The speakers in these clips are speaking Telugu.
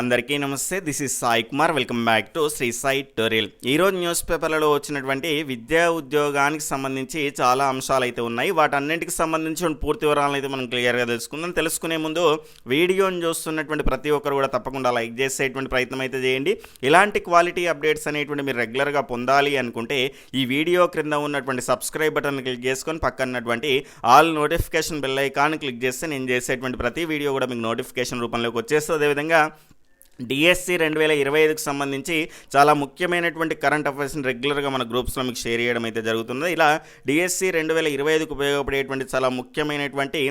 అందరికీ నమస్తే this is Sai Kumar. Welcome back to Sri Sai టోరియల్ ఈరోజు న్యూస్ పేపర్లలో వచ్చినటువంటి విద్యా ఉద్యోగానికి సంబంధించి చాలా అంశాలు అయితే ఉన్నాయి. వాటన్నింటికి సంబంధించి పూర్తి వివరాలను అయితే మనం క్లియర్గా తెలుసుకుందాం. తెలుసుకునే ముందు వీడియోని చూస్తున్నటువంటి ప్రతి ఒక్కరు కూడా తప్పకుండా లైక్ చేసేటువంటి ప్రయత్నం అయితే చేయండి. ఇలాంటి క్వాలిటీ అప్డేట్స్ అనేటువంటి మీరు రెగ్యులర్గా పొందాలి అనుకుంటే ఈ వీడియో క్రింద ఉన్నటువంటి సబ్స్క్రైబ్ బటన్ క్లిక్ చేసుకొని పక్కనటువంటి all notification bell icon click చేస్తే నేను చేసేటువంటి ప్రతి వీడియో కూడా మీకు నోటిఫికేషన్ రూపంలోకి వచ్చేస్తుంది. అదేవిధంగా డిఎస్సి రెండు వేల ఇరవై ఐదుకు సంబంధించి చాలా ముఖ్యమైనటువంటి కరెంట్ అఫైర్స్ని రెగ్యులర్గా మన గ్రూప్స్లో మీకు షేర్ చేయడం అయితే జరుగుతుంది. ఇలా డిఎస్సి రెండు వేల ఇరవై ఐదుకు ఉపయోగపడేటువంటి చాలా ముఖ్యమైనటువంటి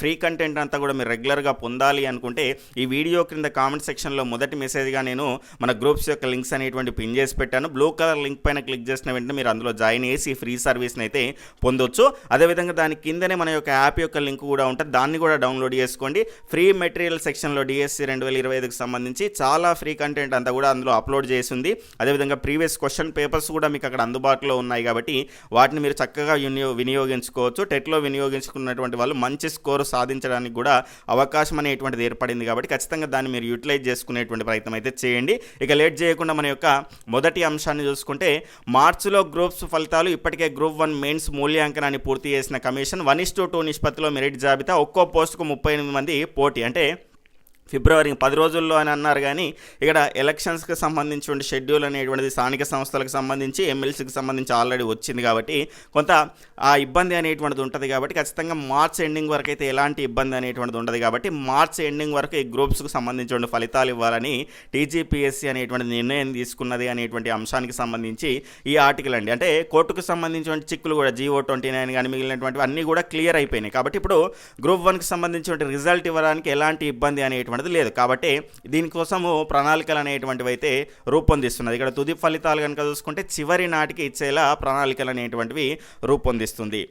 ఫ్రీ కంటెంట్ అంతా కూడా మీరు రెగ్యులర్గా పొందాలి అనుకుంటే ఈ వీడియో క్రింద కామెంట్ సెక్షన్లో మొదటి మెసేజ్గా నేను మన గ్రూప్స్ యొక్క లింక్స్ అనేటువంటి పిన్ చేసి పెట్టాను. బ్లూ కలర్ లింక్ పైన క్లిక్ చేసిన వెంటనే మీరు అందులో జాయిన్ చేసి ఫ్రీ సర్వీస్ని అయితే పొందొచ్చు. అదేవిధంగా దాని కిందనే మన యొక్క యాప్ యొక్క లింక్ కూడా ఉంటుంది. దాన్ని కూడా డౌన్లోడ్ చేసుకోండి. ఫ్రీ మెటీరియల్ సెక్షన్లో డిఎస్సి రెండు వేల ఇరవై ఐదుకు సంబంధించి చాలా ఫ్రీ కంటెంట్ అంతా కూడా అందులో అప్లోడ్ చేసింది. అదేవిధంగా ప్రీవియస్ క్వశ్చన్ పేపర్స్ కూడా మీకు అక్కడ అందుబాటులో ఉన్నాయి కాబట్టి వాటిని మీరు చక్కగా వినియో వినియోగించుకోవచ్చు. టెట్లో వినియోగించుకున్నటువంటి వాళ్ళు మంచి స్కోర్ సాధించడానికి కూడా అవకాశం అనేటువంటిది ఏర్పడింది కాబట్టి ఖచ్చితంగా దాన్ని మీరు యూటిలైజ్ చేసుకునేటువంటి ప్రయత్నం అయితే చేయండి. ఇక లేట్ చేయకుండా మన యొక్క మొదటి అంశాన్ని చూసుకుంటే మార్చిలో గ్రూప్స్ ఫలితాలు ఇప్పటికే గ్రూప్ వన్ మెయిన్స్ మూల్యాంకనాన్ని పూర్తి చేసిన commission one is to two నిష్పత్తిలో మెరిట్ జాబితా ఒక్కో పోస్టుకు ముప్పై ఎనిమిది మంది పోటీ అంటే ఫిబ్రవరి పది రోజుల్లో అని అన్నారు కానీ ఇక్కడ ఎలక్షన్స్కి సంబంధించిన షెడ్యూల్ అనేటువంటిది స్థానిక సంస్థలకు సంబంధించి ఎమ్మెల్సీకి సంబంధించి ఆల్రెడీ వచ్చింది కాబట్టి కొంత ఆ ఇబ్బంది అనేటువంటిది ఉంటుంది కాబట్టి ఖచ్చితంగా మార్చ్ ఎండింగ్ వరకు అయితే ఎలాంటి ఇబ్బంది అనేటువంటిది ఉండదు కాబట్టి మార్చ్ ఎండింగ్ వరకు ఈ గ్రూప్స్కి సంబంధించిన ఫలితాలు ఇవ్వాలని టీజీపీఎస్సీ అనేటువంటి నిర్ణయం తీసుకున్నది అనేటువంటి అంశానికి సంబంధించి ఈ ఆర్టికల్ అండి. అంటే కోర్టుకు సంబంధించిన చిక్కులు కూడా జీవో ట్వంటీ నైన్ కానీ మిగిలినటువంటి అన్నీ కూడా క్లియర్ అయిపోయినాయి. కాబట్టి ఇప్పుడు గ్రూప్ వన్కి సంబంధించిన రిజల్ట్ ఇవ్వడానికి ఎలాంటి ఇబ్బంది అనేటువంటి అనేటువంటిది లేదు. కాబట్టి దీనికోసము ప్రణాళికలు అనేటువంటివి అయితే రూపొందిస్తున్నది. ఇక్కడ తుది ఫలితాలు కనుక చూసుకుంటే చివరి నాటికి ఇచ్చేలా ప్రణాళికలు అనేటువంటివి రూపొందిస్తుంది.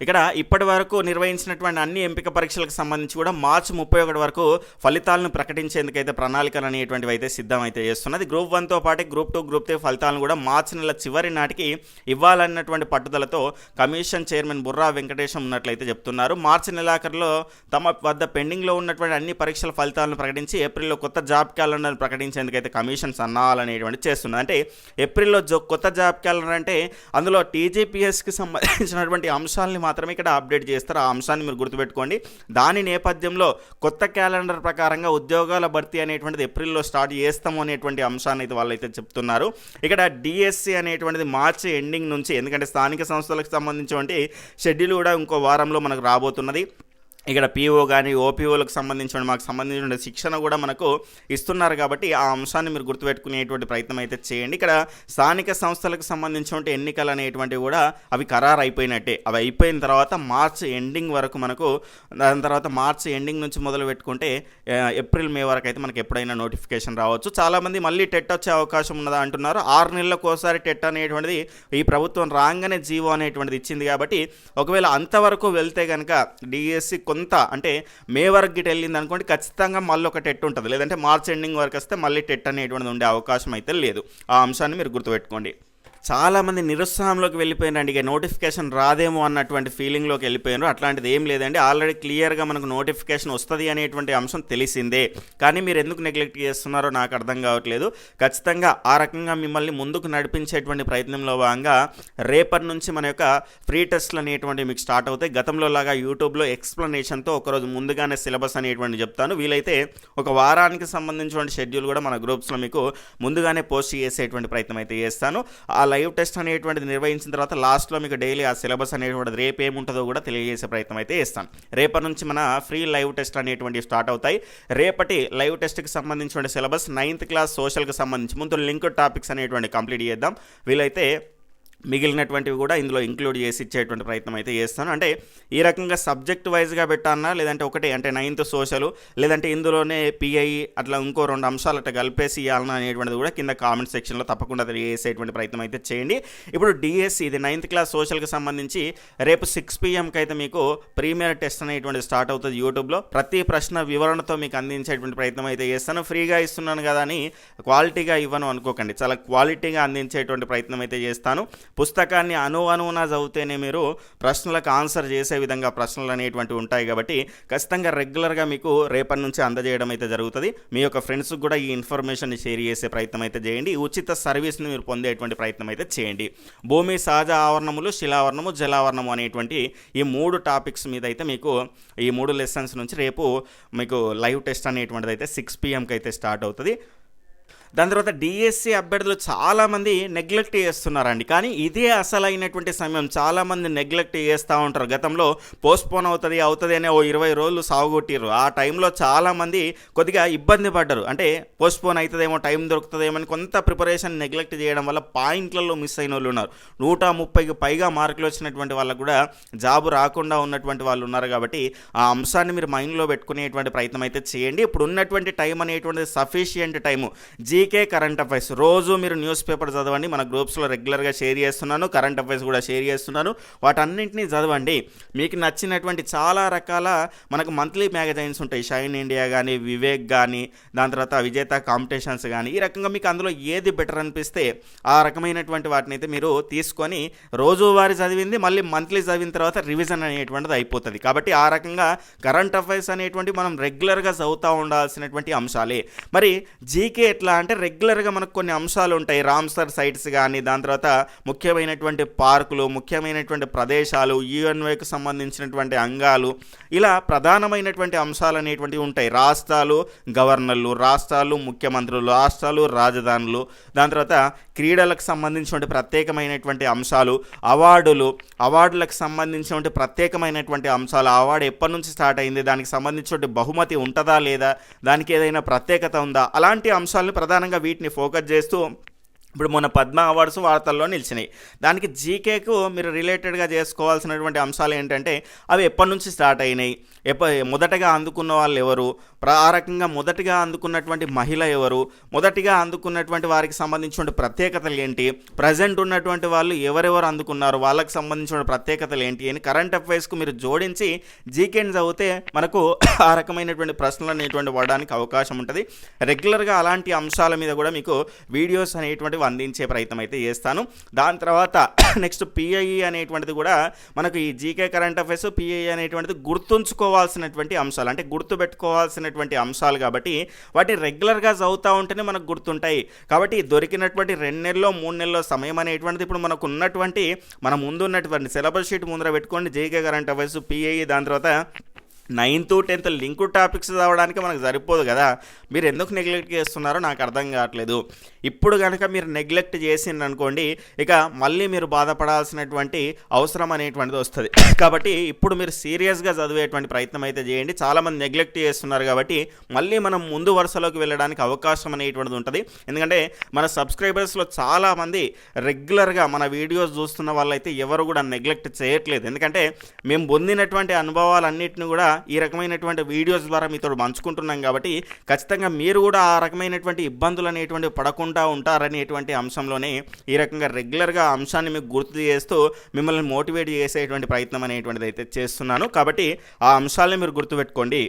ఇక్కడ ఇప్పటి వరకు నిర్వహించినటువంటి అన్ని ఎంపిక పరీక్షలకు సంబంధించి కూడా మార్చి ముప్పై ఒకటి వరకు ఫలితాలను ప్రకటించేందుకైతే ప్రణాళికలు అనేటువంటివి అయితే సిద్ధమైతే చేస్తున్నది. గ్రూప్ వన్తో పాటు గ్రూప్ టూ గ్రూప్ త్రీ ఫలితాలను కూడా మార్చి నెల చివరి నాటికి ఇవ్వాలన్నటువంటి పట్టుదలతో కమిషన్ చైర్మన్ బుర్రా వెంకటేశం ఉన్నట్లయితే చెప్తున్నారు. మార్చి నెలాఖరులో తమ వద్ద పెండింగ్లో ఉన్నటువంటి అన్ని పరీక్షల ఫలితాలను ప్రకటించి ఏప్రిల్లో కొత్త జాబ్ క్యాలెండర్ ప్రకటించేందుకైతే కమిషన్ సన్నాహాలనేటువంటి చేస్తున్నది. అంటే ఏప్రిల్లో జో కొత్త జాబ్ క్యాలెండర్ అంటే అందులో టీజీపీఎస్కి సంబంధించినటువంటి అంశాలని మాత్రమే ఇక్కడ అప్డేట్ చేస్తారు. ఆ అంశాన్ని మీరు గుర్తుపెట్టుకోండి. దాని నేపథ్యంలో కొత్త క్యాలెండర్ ప్రకారంగా ఉద్యోగాల భర్తీ అనేటువంటిది ఏప్రిల్లో స్టార్ట్ చేస్తాము అనేటువంటి అంశాన్ని అయితే వాళ్ళైతే చెప్తున్నారు. ఇక్కడ డిఎస్సి అనేటువంటిది మార్చి ఎండింగ్ నుంచి ఎందుకంటే స్థానిక సంస్థలకు సంబంధించినటువంటి షెడ్యూల్ కూడా ఇంకో వారంలో మనకు రాబోతున్నది. ఇక్కడ పీఓ కానీ ఓపీఓలకు సంబంధించిన మాకు సంబంధించిన శిక్షణ కూడా మనకు ఇస్తున్నారు కాబట్టి ఆ అంశాన్ని మీరు గుర్తుపెట్టుకునేటువంటి ప్రయత్నం అయితే చేయండి. ఇక్కడ స్థానిక సంస్థలకు సంబంధించిన ఎన్నికలు అనేటువంటివి కూడా అవి ఖరారు అయిపోయినట్టే అవి అయిపోయిన తర్వాత మార్చ్ ఎండింగ్ వరకు మనకు దాని తర్వాత మార్చ్ ఎండింగ్ నుంచి మొదలు పెట్టుకుంటే ఏప్రిల్ మే వరకు అయితే మనకి ఎప్పుడైనా నోటిఫికేషన్ రావచ్చు. చాలామంది మళ్ళీ టెట్ వచ్చే అవకాశం ఉన్నదా అంటున్నారు. ఆరు నెలలకు ఒకసారి టెట్ అనేటువంటిది ఈ ప్రభుత్వం రాగానే జీవో అనేటువంటిది ఇచ్చింది కాబట్టి ఒకవేళ అంతవరకు వెళ్తే కనుక డిఎస్సి కొంత అంటే మే వరకు గిట్ వెళ్ళింది అనుకోండి ఖచ్చితంగా మళ్ళీ ఒక టెట్ ఉంటుంది. లేదంటే మార్చ్ ఎండింగ్ వరకు వస్తే మళ్ళీ టెట్ అనేటువంటిది ఉండే అవకాశం అయితే లేదు. ఆ అంశాన్ని మీరు గుర్తుపెట్టుకోండి. చాలామంది నిరుత్సాహంలోకి వెళ్ళిపోయినారండి. ఇక నోటిఫికేషన్ రాదేమో అన్నటువంటి ఫీలింగ్లోకి వెళ్ళిపోయినారు. అట్లాంటిది ఏం లేదండి. ఆల్రెడీ క్లియర్గా మనకు నోటిఫికేషన్ వస్తుంది అనేటువంటి అంశం తెలిసిందే. కానీ మీరు ఎందుకు నెగ్లెక్ట్ చేస్తున్నారో నాకు అర్థం కావట్లేదు. ఖచ్చితంగా ఆ రకంగా మిమ్మల్ని ముందుకు నడిపించేటువంటి ప్రయత్నంలో భాగంగా రేపటి నుంచి మన యొక్క ఫ్రీ టెస్ట్లు అనేటువంటి మీకు స్టార్ట్ అవుతాయి. గతంలో లాగా యూట్యూబ్లో ఎక్స్ప్లెనేషన్తో ఒకరోజు ముందుగానే సిలబస్ అనేటువంటి చెప్తాను. వీలైతే ఒక వారానికి సంబంధించిన షెడ్యూల్ కూడా మన గ్రూప్స్లో మీకు ముందుగానే పోస్ట్ చేసేటువంటి ప్రయత్నం అయితే చేస్తాను. ఆ లైవ్ టెస్ట్ అనేటువంటిది నిర్వహించిన తర్వాత లాస్ట్లో మీకు డైలీ ఆ సిలబస్ అనేటువంటిది రేపు ఏముంటుందో కూడా తెలియజేసే ప్రయత్నం అయితే చేస్తాను రేపటి నుంచి మన ఫ్రీ లైవ్ టెస్ట్ అనేటువంటివి స్టార్ట్ అవుతాయి. రేపటి లైవ్ టెస్ట్కి సంబంధించిన సిలబస్ నైన్త్ క్లాస్ సోషల్కి సంబంధించి ముందు లింక్ టాపిక్స్ అనేటువంటి కంప్లీట్ చేద్దాం. వీలైతే మిగిలినటువంటివి కూడా ఇందులో ఇంక్లూడ్ చేసి ఇచ్చేటువంటి ప్రయత్నం అయితే చేస్తాను. అంటే ఈ రకంగా సబ్జెక్ట్ వైజ్గా పెట్టానా లేదంటే ఒకటి అంటే నైన్త్ సోషల్ లేదంటే ఇందులోనే పిఐ అట్లా ఇంకో రెండు అంశాలు అట్లా కలిపేసి ఇవ్వాలన్నా అనేటువంటిది కూడా కింద కామెంట్ సెక్షన్లో తప్పకుండా తెలియజేసేటువంటి ప్రయత్నం అయితే చేయండి. ఇప్పుడు డిఎస్సి ఇది నైన్త్ క్లాస్ సోషల్కి సంబంధించి రేపు సిక్స్ పిఎంకి అయితే మీకు ప్రీమియర్ టెస్ట్ అనేటువంటి స్టార్ట్ అవుతుంది యూట్యూబ్లో. ప్రతి ప్రశ్న వివరణతో మీకు అందించేటువంటి ప్రయత్నం అయితే చేస్తాను. ఫ్రీగా ఇస్తున్నాను కదా అని క్వాలిటీగా ఇవ్వను అనుకోకండి. చాలా క్వాలిటీగా అందించేటువంటి ప్రయత్నం అయితే చేస్తాను. పుస్తకాన్ని అను అనువున చదివితేనే మీరు ప్రశ్నలకు ఆన్సర్ చేసే విధంగా ప్రశ్నలు అనేటువంటివి ఉంటాయి కాబట్టి ఖచ్చితంగా రెగ్యులర్గా మీకు రేపటి నుంచి అందజేయడం అయితే జరుగుతుంది. మీ యొక్క ఫ్రెండ్స్కి కూడా ఈ ఇన్ఫర్మేషన్ షేర్ చేసే ప్రయత్నం అయితే చేయండి. ఉచిత సర్వీస్ని మీరు పొందేటువంటి ప్రయత్నం అయితే చేయండి. భూమి సహజ ఆవరణములు శిలావరణము జలావరణము అనేటువంటి ఈ మూడు టాపిక్స్ మీద అయితే మీకు ఈ మూడు లెసన్స్ నుంచి రేపు మీకు లైవ్ టెస్ట్ అనేటువంటిది అయితే సిక్స్ పిఎంకి అయితే స్టార్ట్ అవుతుంది. దాని తర్వాత డిఎస్సి అభ్యర్థులు చాలామంది నెగ్లెక్ట్ చేస్తున్నారండి. కానీ ఇదే అసలైనటువంటి సమయం. చాలామంది నెగ్లెక్ట్ చేస్తూ ఉంటారు. గతంలో పోస్ట్పోన్ అవుతుంది అవుతుంది అనే ఓ ఇరవై రోజులు సాగుగొట్టిరు ఆ టైంలో చాలామంది కొద్దిగా ఇబ్బంది పడ్డారు. అంటే పోస్ట్పోన్ అవుతుందేమో టైం దొరుకుతుందేమో అని కొంత ప్రిపరేషన్ నెగ్లెక్ట్ చేయడం వల్ల పాయింట్లలో మిస్ అయిన వాళ్ళు ఉన్నారు. నూట ముప్పైకి పైగా మార్కులు వచ్చినటువంటి వాళ్ళకు కూడా జాబు రాకుండా ఉన్నటువంటి వాళ్ళు ఉన్నారు కాబట్టి ఆ అంశాన్ని మీరు మైండ్లో పెట్టుకునేటువంటి ప్రయత్నం అయితే చేయండి. ఇప్పుడు ఉన్నటువంటి టైం అనేటువంటిది సఫిషియంట్ టైము. వీకే కరెంట్ అఫైర్స్. రోజు మీరు న్యూస్ పేపర్ చదవండి మన గ్రూప్స్లో రెగ్యులర్గా షేర్ చేస్తున్నాను కరెంట్ అఫైర్స్ కూడా షేర్ చేస్తున్నాను. వాటన్నింటినీ చదవండి. మీకు నచ్చినటువంటి చాలా రకాల మనకు మంత్లీ మ్యాగజైన్స్ ఉంటాయి. షైన్ ఇండియా కానీ వివేక్ కానీ దాని తర్వాత విజేత కాంపిటీషన్స్ కానీ ఈ రకంగా మీకు అందులో ఏది బెటర్ అనిపిస్తే ఆ రకమైనటువంటి వాటిని అయితే మీరు తీసుకొని రోజువారి చదివింది మళ్ళీ మంత్లీ చదివిన తర్వాత రివిజన్ అనేటువంటిది అయిపోతుంది. కాబట్టి ఆ రకంగా కరెంట్ అఫైర్స్ అనేటువంటి మనం రెగ్యులర్గా చదువుతూ ఉండాల్సినటువంటి అంశాలే. మరి జీకే ఎట్లా అంటే రెగ్యులర్గా మనకు కొన్ని అంశాలు ఉంటాయి. రామ్సర్ సైట్స్ కానీ దాని తర్వాత ముఖ్యమైనటువంటి పార్కులు ముఖ్యమైనటువంటి ప్రదేశాలు యుఎన్వైకి సంబంధించినటువంటి అంగాలు ఇలా ప్రధానమైనటువంటి అంశాలు అనేటువంటివి ఉంటాయి. రాష్ట్రాలు గవర్నర్లు రాష్ట్రాలు ముఖ్యమంత్రులు రాష్ట్రాలు రాజధానులు దాని తర్వాత క్రీడలకు సంబంధించినటువంటి ప్రత్యేకమైనటువంటి అంశాలు అవార్డులు అవార్డులకు సంబంధించినటువంటి ప్రత్యేకమైనటువంటి అంశాలు ఆ అవార్డు ఎప్పటి నుంచి స్టార్ట్ అయింది దానికి సంబంధించినటువంటి బహుమతి ఉంటుందా లేదా దానికి ఏదైనా ప్రత్యేకత ఉందా అలాంటి అంశాలను ప్రధానంగా వీటిని ఫోకస్ చేస్తూ ఇప్పుడు మొన్న పద్మ అవార్డ్స్ వార్తల్లో నిలిచినాయి. దానికి జీకేకు మీరు రిలేటెడ్గా చేసుకోవాల్సినటువంటి అంశాలు ఏంటంటే అవి ఎప్పటి నుంచి స్టార్ట్ అయినాయి? ఎప్ప మొదటగా అందుకున్న వాళ్ళు ఎవరు? ప్ర- ఆ రకంగా మొదటిగా అందుకున్నటువంటి మహిళ ఎవరు? మొదటిగా అందుకున్నటువంటి వారికి సంబంధించిన ప్రత్యేకతలు ఏంటి? ప్రజెంట్ ఉన్నటువంటి వాళ్ళు ఎవరెవరు అందుకున్నారు? వాళ్ళకి సంబంధించిన ప్రత్యేకతలు ఏంటి? అని కరెంట్ అఫైర్స్కు మీరు జోడించి జీకేని చదివితే మనకు ఆ రకమైనటువంటి ప్రశ్నలు అనేటువంటి వాడడానికి అవకాశం ఉంటుంది. రెగ్యులర్గా అలాంటి అంశాల మీద కూడా మీకు వీడియోస్ అనేటువంటివి అందించే ప్రయత్నం అయితే చేస్తాను. దాని తర్వాత నెక్స్ట్ పిఐఈ అనేటువంటిది కూడా మనకు ఈ జీకే కరెంట్ అఫైర్స్ పిఐఈ అనేటువంటిది గుర్తుంచుకోవాలి. గుర్తుంచుకోవాల్సినటువంటి అంశాలు అంటే గుర్తుపెట్టుకోవాల్సినటువంటి అంశాలు కాబట్టి వాటిని రెగ్యులర్గా చదువుతూ ఉంటేనే మనకు గుర్తుంటాయి. కాబట్టి దొరికినటువంటి రెండు నెలల్లో మూడు నెలల్లో సమయం అనేటువంటిది ఇప్పుడు మనకు ఉన్నటువంటి మన ముందు ఉన్నటువంటి సిలబస్ షీట్ ముందర పెట్టుకోండి. జేకే కరెంట్ అఫైర్స్ పిఐఈ దాని తర్వాత నైన్త్ టెన్త్ లింక్ టాపిక్స్ చదవడానికి మనకు సరిపోదు కదా. మీరు ఎందుకు నెగ్లెక్ట్ చేస్తున్నారో నాకు అర్థం కావట్లేదు. ఇప్పుడు కనుక మీరు నెగ్లెక్ట్ చేసిందనుకోండి ఇక మళ్ళీ మీరు బాధపడాల్సినటువంటి అవసరం అనేటువంటిది వస్తుంది. కాబట్టి ఇప్పుడు మీరు సీరియస్గా చదివేటువంటి ప్రయత్నం అయితే చేయండి. చాలామంది నెగ్లెక్ట్ చేస్తున్నారు కాబట్టి మళ్ళీ మనం ముందు వరుసలోకి వెళ్ళడానికి అవకాశం అనేటువంటిది ఉంటుంది. ఎందుకంటే మన సబ్స్క్రైబర్స్లో చాలామంది రెగ్యులర్గా మన వీడియోస్ చూస్తున్న వాళ్ళైతే ఎవరు కూడా నెగ్లెక్ట్ చేయట్లేదు. ఎందుకంటే మేము పొందినటువంటి అనుభవాలన్నింటిని కూడా ఈ రకమైనటువంటి వీడియోస్ ద్వారా మీతో పంచుకుంటున్నాం కాబట్టి ఖచ్చితంగా మీరు కూడా ఆ రకమైనటువంటి ఇబ్బందులు అనేటువంటి పడకుండా ఉంటారనేటువంటి అంశంలోనే ఈ రకంగా రెగ్యులర్గా అంశాన్ని మీకు గుర్తు చేస్తూ మిమ్మల్ని మోటివేట్ చేసేటువంటి ప్రయత్నం అనేటువంటిది అయితే చేస్తున్నాను. కాబట్టి ఆ అంశాలని మీరు గుర్తుపెట్టుకోండి.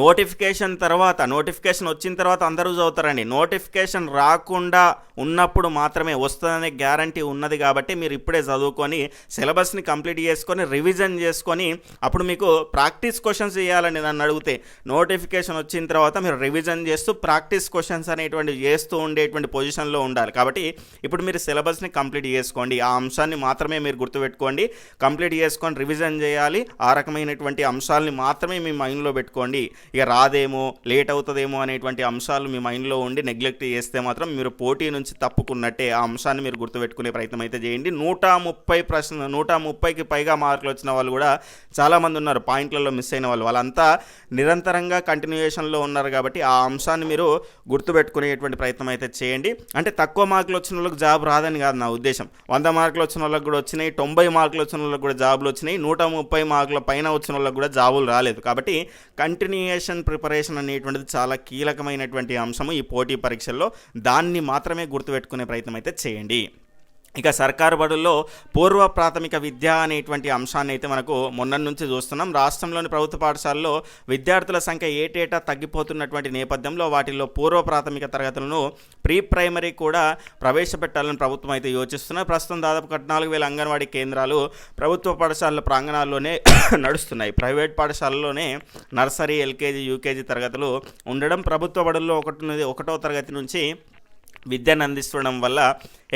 నోటిఫికేషన్ తర్వాత నోటిఫికేషన్ వచ్చిన తర్వాత అందరూ చదువుతారండి. నోటిఫికేషన్ రాకుండా ఉన్నప్పుడు మాత్రమే వస్తుందనే గ్యారంటీ ఉన్నది కాబట్టి మీరు ఇప్పుడే చదువుకొని సిలబస్ని కంప్లీట్ చేసుకొని రివిజన్ చేసుకొని అప్పుడు మీకు ప్రాక్టీస్ క్వశ్చన్స్ చేయాలని నన్ను అడిగితే నోటిఫికేషన్ వచ్చిన తర్వాత మీరు రివిజన్ చేస్తూ ప్రాక్టీస్ క్వశ్చన్స్ అనేటువంటి చేస్తూ ఉండేటువంటి పొజిషన్లో ఉండాలి. కాబట్టి ఇప్పుడు మీరు సిలబస్ని కంప్లీట్ చేసుకోండి. ఆ అంశాన్ని మాత్రమే మీరు గుర్తుపెట్టుకోండి. కంప్లీట్ చేసుకొని రివిజన్ చేయాలి. ఆ రకమైనటువంటి అంశాలని మాత్రమే మీ మైండ్లో పెట్టుకోండి. ఇక రాదేమో లేట్ అవుతుందేమో అనేటువంటి అంశాలు మీ మైండ్లో ఉండి నెగ్లెక్ట్ చేస్తే మాత్రం మీరు పోటీ నుంచి తప్పుకున్నట్టే ఆ అంశాన్ని మీరు గుర్తుపెట్టుకునే ప్రయత్నం అయితే చేయండి. నూట ముప్పై ప్రశ్న నూట ముప్పైకి పైగా మార్కులు వచ్చిన వాళ్ళు కూడా చాలామంది ఉన్నారు. పాయింట్లలో మిస్ అయిన వాళ్ళు. వాళ్ళంతా నిరంతరంగా కంటిన్యూయేషన్లో ఉన్నారు కాబట్టి ఆ అంశాన్ని మీరు గుర్తుపెట్టుకునేటువంటి ప్రయత్నం అయితే చేయండి. అంటే తక్కువ మార్కులు వచ్చిన వాళ్ళకి జాబ్ రాదని కాదు నా ఉద్దేశం. వంద మార్కులు వచ్చిన వాళ్ళకి కూడా వచ్చినాయి తొంభై మార్కులు వచ్చిన వాళ్ళకి కూడా జాబులు వచ్చినాయి నూట ముప్పై మార్కుల పైన వచ్చిన వాళ్ళకి కూడా జాబులు రాలేదు. కాబట్టి కంటి కంటిన్యూయేషన్ ప్రిపరేషన్ అనేటువంటిది చాలా కీలకమైనటువంటి అంశము ఈ పోటీ పరీక్షల్లో. దాన్ని మాత్రమే గుర్తుపెట్టుకునే ప్రయత్నం అయితే చేయండి. ఇక సర్కారు బడుల్లో పూర్వ ప్రాథమిక విద్య అనేటువంటి అంశాన్ని అయితే మనకు మొన్న నుంచి చూస్తున్నాం. రాష్ట్రంలోని ప్రభుత్వ పాఠశాలలో విద్యార్థుల సంఖ్య ఏటేటా తగ్గిపోతున్నటువంటి నేపథ్యంలో వాటిల్లో పూర్వ ప్రాథమిక తరగతులను ప్రీ ప్రైమరీ కూడా ప్రవేశపెట్టాలని ప్రభుత్వం అయితే యోచిస్తున్నారు ప్రస్తుతం దాదాపు పద్నాలుగు వేల అంగన్వాడీ కేంద్రాలు ప్రభుత్వ పాఠశాలల ప్రాంగణాల్లోనే నడుస్తున్నాయి. ప్రైవేట్ పాఠశాలలోనే నర్సరీ ఎల్కేజీ యూకేజీ తరగతులు ఉండడం ప్రభుత్వ బడుల్లో ఒకటి ఒకటో తరగతి నుంచి విద్యను అందిస్తుండడం వల్ల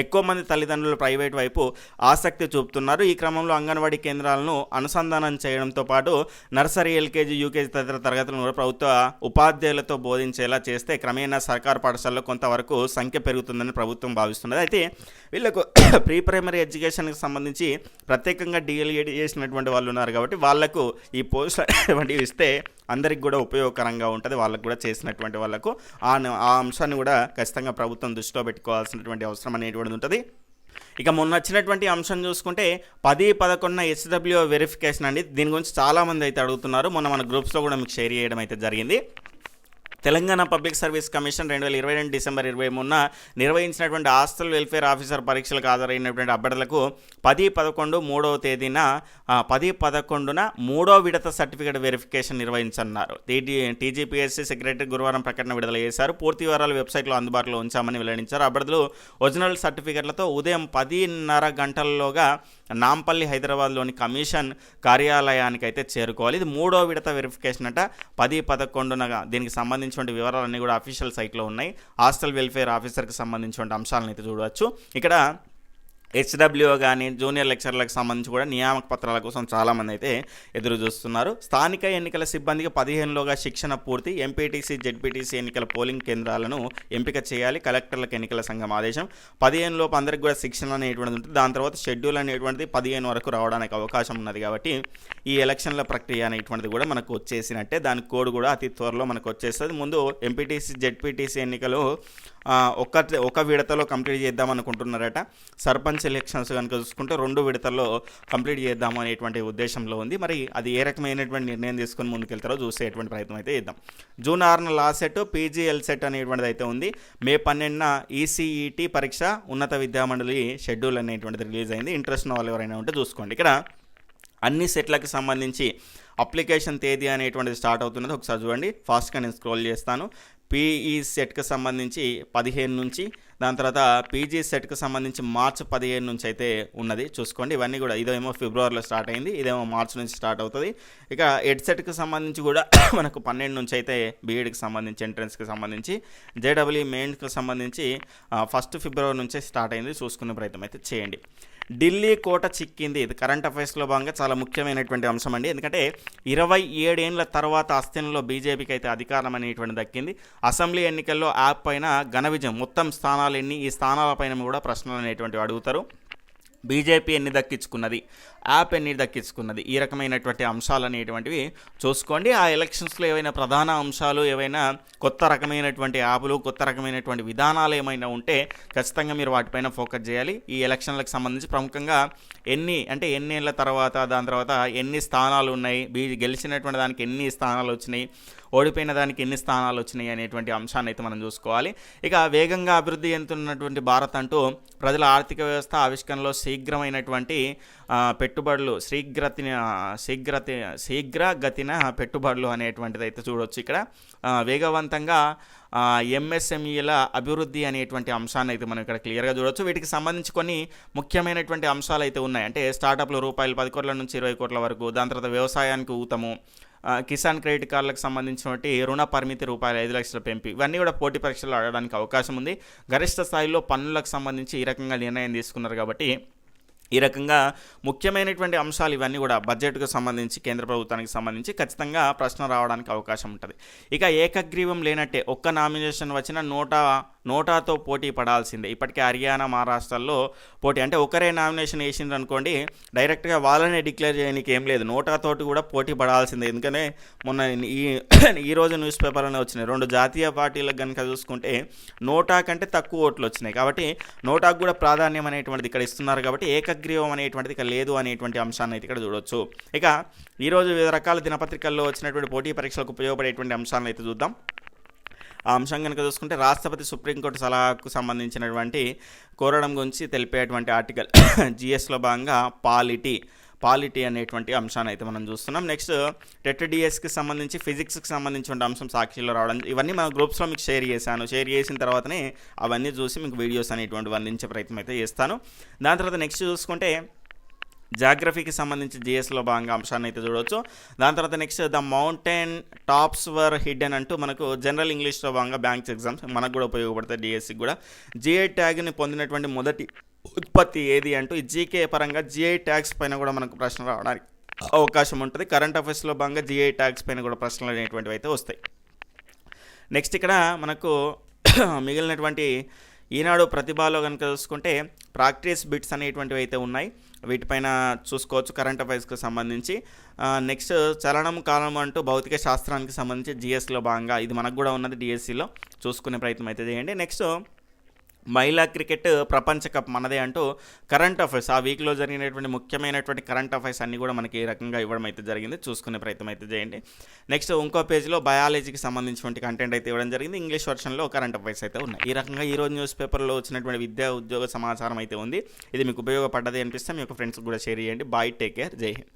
ఎక్కువ మంది తల్లిదండ్రులు ప్రైవేట్ వైపు ఆసక్తి చూపుతున్నారు. ఈ క్రమంలో అంగన్వాడీ కేంద్రాలను అనుసంధానం చేయడంతో పాటు నర్సరీ ఎల్కేజీ యూకేజీ తదితర తరగతులను కూడా ప్రభుత్వ ఉపాధ్యాయులతో బోధించేలా చేస్తే క్రమేణా సర్కారు పాఠశాలలో కొంతవరకు సంఖ్య పెరుగుతుందని ప్రభుత్వం భావిస్తున్నది. అయితే వీళ్ళకు ప్రీ ప్రైమరీ ఎడ్యుకేషన్కి సంబంధించి ప్రత్యేకంగా డిఎల్ఏడి చేసినటువంటి వాళ్ళు ఉన్నారు కాబట్టి వాళ్ళకు ఈ పోస్ట్ ఇస్తే అందరికి కూడా ఉపయోగకరంగా ఉంటుంది. వాళ్ళకు కూడా చేసినటువంటి వాళ్ళకు ఆ ఆ అంశాన్ని కూడా ఖచ్చితంగా ప్రభుత్వం దృష్టిలో పెట్టుకోవాల్సినటువంటి అవసరం అనేటువంటిది ఉంటుంది. ఇక మొన్న వచ్చినటువంటి అంశం చూసుకుంటే పది పదకొండున హెచ్డబ్ల్యూ వెరిఫికేషన్ అండి. దీని గురించి చాలామంది అయితే అడుగుతున్నారు. మొన్న మన గ్రూప్స్లో కూడా మీకు షేర్ చేయడం అయితే జరిగింది. తెలంగాణ పబ్లిక్ సర్వీస్ కమిషన్ రెండు వేల ఇరవై రెండు డిసెంబర్ ఇరవై మూడున నిర్వహించినటువంటి హాస్టల్ వెల్ఫేర్ ఆఫీసర్ పరీక్షలకు హాజరైనటువంటి అభ్యర్థులకు పది పదకొండు మూడవ తేదీన పది పదకొండున మూడో విడత సర్టిఫికేట్ వెరిఫికేషన్ నిర్వహించన్నారు టీజీపీఎస్సీ సెక్రటరీ గురువారం ప్రకటన విడుదల చేశారు. పూర్తి వివరాలు వెబ్సైట్లో అందుబాటులో ఉంచామని వెల్లడించారు. అభ్యర్థులు ఒరిజినల్ సర్టిఫికెట్లతో ఉదయం పదిన్నర గంటల్లోగా నాంపల్లి హైదరాబాద్లోని కమిషన్ కార్యాలయానికి అయితే చేరుకోవాలి. ఇది మూడో విడత వెరిఫికేషన్ అట. పది పదకొండునగా దీనికి సంబంధించిన వివరాలన్నీ కూడా అఫీషియల్ సైట్లో ఉన్నాయి. హాస్టల్ వెల్ఫేర్ ఆఫీసర్కి సంబంధించిన అంశాలను అయితే చూడవచ్చు. ఇక్కడ హెచ్డబ్ల్యూ కానీ జూనియర్ లెక్చర్లకు సంబంధించి కూడా నియామక పత్రాల కోసం చాలామంది అయితే ఎదురు చూస్తున్నారు. స్థానిక ఎన్నికల సిబ్బందికి పదిహేనులోగా శిక్షణ పూర్తి ఎంపీటీసీ జెడ్పీటీసీ ఎన్నికల పోలింగ్ కేంద్రాలను ఎంపిక చేయాలి కలెక్టర్లకు ఎన్నికల సంఘం ఆదేశం. పదిహేను లోపు అందరికి కూడా శిక్షణ అనేటువంటిది ఉంటుంది. దాని తర్వాత షెడ్యూల్ అనేటువంటిది పదిహేను వరకు రావడానికి అవకాశం ఉన్నది కాబట్టి ఈ ఎలక్షన్ల ప్రక్రియ అనేటువంటిది కూడా మనకు వచ్చేసినట్టే. దాని కోడ్ కూడా అతి త్వరలో మనకు వచ్చేస్తుంది. ముందు ఎంపీటీసీ జెడ్పీటీసీ ఎన్నికలు ఒక్క ఒక విడతలో కంప్లీట్ చేద్దాం అనుకుంటున్నారట. సర్పంచ్ ఎలక్షన్స్ కనుక చూసుకుంటే రెండు విడతల్లో కంప్లీట్ చేద్దాం అనేటువంటి ఉద్దేశంలో ఉంది. మరి అది ఏ రకమైనటువంటి నిర్ణయం తీసుకొని ముందుకెళ్తారో చూసేటువంటి ప్రయత్నం అయితే చేద్దాం. జూన్ ఆరున లా సెట్ పీజీఎల్ సెట్ అనేటువంటిది అయితే ఉంది. మే పన్నెండున ఈసీఈటీ పరీక్ష ఉన్నత విద్యామండలి షెడ్యూల్ అనేటువంటిది రిలీజ్ అయింది. ఇంట్రెస్ట్ ఉన్న వాళ్ళు ఎవరైనా ఉంటే చూసుకోండి. ఇక్కడ అన్ని సెట్లకు సంబంధించి అప్లికేషన్ తేదీ అనేటువంటిది స్టార్ట్ అవుతున్నది. ఒకసారి చూడండి. ఫాస్ట్గా నేను స్క్రోల్ చేస్తాను. పీఈ సెట్కి సంబంధించి పదిహేను నుంచి దాని తర్వాత పీజీ సెట్కి సంబంధించి మార్చ్ పదిహేను నుంచి అయితే ఉన్నది. చూసుకోండి ఇవన్నీ కూడా ఇదేమో ఫిబ్రవరిలో స్టార్ట్ అయింది ఇదేమో మార్చ్ నుంచి స్టార్ట్ అవుతుంది. ఇక ఎడ్ సెట్కి సంబంధించి కూడా మనకు పన్నెండు నుంచి అయితే బీఎడ్కి సంబంధించి ఎంట్రన్స్కి సంబంధించి జేడబ్ల్యూ మెయిన్కి సంబంధించి ఫస్ట్ ఫిబ్రవరి నుంచే స్టార్ట్ అయింది. చూసుకునే ప్రయత్నం అయితే చేయండి. ఢిల్లీ కోట చిక్కింది. ఇది కరెంట్ అఫైర్స్లో భాగంగా చాలా ముఖ్యమైనటువంటి అంశం అండి. ఎందుకంటే ఇరవై ఏడేండ్ల తర్వాత అస్థినంలో బీజేపీకి అయితే అధికారం అనేటువంటి దక్కింది. అసెంబ్లీ ఎన్నికల్లో యాప్ పైన ఘన విజయం మొత్తం స్థానాలు ఎన్ని ఈ స్థానాలపైన కూడా ప్రశ్నలు అనేటువంటివి అడుగుతారు. బీజేపీ ఎన్ని దక్కించుకున్నది? యాప్ ఎన్ని దక్కించుకున్నది? ఈ రకమైనటువంటి అంశాలు అనేటువంటివి చూసుకోండి. ఆ ఎలక్షన్స్లో ఏవైనా ప్రధాన అంశాలు ఏవైనా కొత్త రకమైనటువంటి యాప్లు కొత్త రకమైనటువంటి విధానాలు ఏమైనా ఉంటే ఖచ్చితంగా మీరు వాటిపైన ఫోకస్ చేయాలి. ఈ ఎలక్షన్లకు సంబంధించి ప్రముఖంగా ఎన్ని అంటే ఎన్ని ఏళ్ళ తర్వాత దాని తర్వాత ఎన్ని స్థానాలు ఉన్నాయి? బీ గెలిచినటువంటి దానికి ఎన్ని స్థానాలు వచ్చినాయి? ఓడిపోయిన దానికి ఎన్ని స్థానాలు వచ్చినాయి అనేటువంటి అంశాన్ని అయితే మనం చూసుకోవాలి. ఇక వేగంగా అభివృద్ధి చెందుతున్నటువంటి భారత్ అంటూ ప్రజల ఆర్థిక వ్యవస్థ ఆవిష్కరణలో శీఘ్రమైనటువంటి పెట్టుబడులు శీఘ్రత శీఘ్రతి శీఘ్రగతిన పెట్టుబడులు అనేటువంటిది అయితే చూడొచ్చు ఇక్కడ. వేగవంతంగా ఎంఎస్ఎంఈల అభివృద్ధి అనేటువంటి అంశాన్ని అయితే మనం ఇక్కడ క్లియర్గా చూడొచ్చు. వీటికి సంబంధించి కొన్ని ముఖ్యమైనటువంటి అంశాలు అయితే ఉన్నాయి. అంటే స్టార్టప్లు రూపాయలు పది కోట్ల నుంచి ఇరవై కోట్ల వరకు దాని తర్వాత వ్యవసాయానికి ఊతము కిసాన్ క్రెడిట్ కార్డులకు సంబంధించినటువంటి రుణ పరిమితి రూపాయలు ఐదు లక్షల పెంపు. ఇవన్నీ కూడా పోటీ పరీక్షలు ఆడడానికి అవకాశం ఉంది. గరిష్ట స్థాయిలో పన్నులకు సంబంధించి ఈ రకంగా నిర్ణయం తీసుకున్నారు కాబట్టి ఈ రకంగా ముఖ్యమైనటువంటి అంశాలు ఇవన్నీ కూడా బడ్జెట్కు సంబంధించి కేంద్ర ప్రభుత్వానికి సంబంధించి ఖచ్చితంగా ప్రశ్న రావడానికి అవకాశం ఉంటుంది. ఇక ఏకగ్రీవం లేనట్టే ఒక్క నామినేషన్ వచ్చిన నూట నోటాతో పోటీ పడాల్సిందే. ఇప్పటికే హర్యానా మహారాష్ట్రలో పోటీ. అంటే ఒకరే నామినేషన్ వేసిండ్రు అనుకోండి డైరెక్ట్గా వాళ్ళనే డిక్లేర్ చేయడానికి ఏం లేదు. నోటాతోటి కూడా పోటీ పడాల్సిందే. ఎందుకంటే మొన్న ఈ ఈరోజు న్యూస్ పేపర్లోనే వచ్చినాయి. రెండు జాతీయ పార్టీలకు కనుక చూసుకుంటే నోటా కంటే తక్కువ ఓట్లు వచ్చినాయి. కాబట్టి నోటాకు కూడా ప్రాధాన్యం అనేటువంటిది ఇక్కడ ఇస్తున్నారు కాబట్టి ఏకగ్రీవం అనేటువంటిది ఇక్కడ లేదు అనేటువంటి అంశాన్ని అయితే ఇక్కడ చూడొచ్చు. ఇక ఈరోజు వివిధ రకాల దినపత్రికల్లో వచ్చినటువంటి పోటీ పరీక్షలకు ఉపయోగపడేటువంటి అంశాలను అయితే చూద్దాం. అంశం కనుక చూసుకుంటే రాష్ట్రపతి సుప్రీంకోర్టు సలహాకు సంబంధించినటువంటి కోరడం గురించి తెలిపేటువంటి ఆర్టికల్ జిఎస్లో భాగంగా పాలిటీ పాలిటీ అనేటువంటి అంశాన్ని అయితే మనం చూస్తున్నాం. నెక్స్ట్ టెట్ డిఎస్కి సంబంధించి ఫిజిక్స్కి సంబంధించిన అంశం సాక్షిలో రావడం ఇవన్నీ మన గ్రూప్స్లో మీకు షేర్ చేశాను. షేర్ చేసిన తర్వాతనే అవన్నీ చూసి మీకు వీడియోస్ అనేటువంటివి అందించే ప్రయత్నం అయితే చేస్తాను. దాని తర్వాత నెక్స్ట్ చూసుకుంటే జాగ్రఫీకి సంబంధించి జిఎస్లో భాగంగా అంశాన్ని అయితే చూడవచ్చు దాని తర్వాత next the mountain tops were hidden అంటూ మనకు జనరల్ ఇంగ్లీష్లో భాగంగా బ్యాంక్స్ ఎగ్జామ్స్ మనకు కూడా ఉపయోగపడతాయి డిఎస్సికి కూడా. జిఐ ట్యాగ్ని పొందినటువంటి మొదటి ఉత్పత్తి ఏది అంటూ ఈ జీకే పరంగా జిఐ ట్యాగ్స్ పైన కూడా మనకు ప్రశ్న రావడానికి అవకాశం ఉంటుంది. కరెంట్ అఫైర్స్లో భాగంగా జిఐ ట్యాగ్స్ పైన కూడా ప్రశ్నలు అనేటువంటివి అయితే వస్తాయి. నెక్స్ట్ ఇక్కడ మనకు మిగిలినటువంటి ఈనాడు ప్రతిభలో కనుక చూసుకుంటే ప్రాక్టీస్ బిట్స్ అనేటువంటివి అయితే ఉన్నాయి. వీటిపైన చూసుకోవచ్చు కరెంట్ అఫైర్స్కి సంబంధించి. నెక్స్ట్ చలనం కాలం అంటూ భౌతిక శాస్త్రానికి సంబంధించి జిఎస్లో భాగంగా ఇది మనకు కూడా ఉన్నది డిఎస్సిలో. చూసుకునే ప్రయత్నం అయితే చేయండి. నెక్స్ట్ మహిళా క్రికెట్ ప్రపంచ కప్ మనదే అంటూ కరెంట్ అఫైర్స్ ఆ వీక్లో జరిగినటువంటి ముఖ్యమైనటువంటి కరెంట్ అఫైర్స్ అన్నీ కూడా మనకి ఈ రకంగా ఇవ్వడం అయితే జరిగింది. చూసుకునే ప్రయత్నం అయితే చేయండి. నెక్స్ట్ ఇంకో పేజ్లో బయాలజీకి సంబంధించినటువంటి కంటెంట్ అయితే ఇవ్వడం జరిగింది. ఇంగ్లీష్ వర్షన్లో కరెంట్ అఫైర్స్ అయితే ఉన్నాయి. ఈ రకంగా ఈరోజు న్యూస్ పేపర్లో వచ్చినటువంటి విద్యా ఉద్యోగ సమాచారం అయితే ఉంది. ఇది మీకు ఉపయోగపడ్డది అనిపిస్తే మీ యొక్క ఫ్రెండ్స్కి కూడా షేర్ చేయండి. బాయ్ టేక్ కేర్ జై హింద్.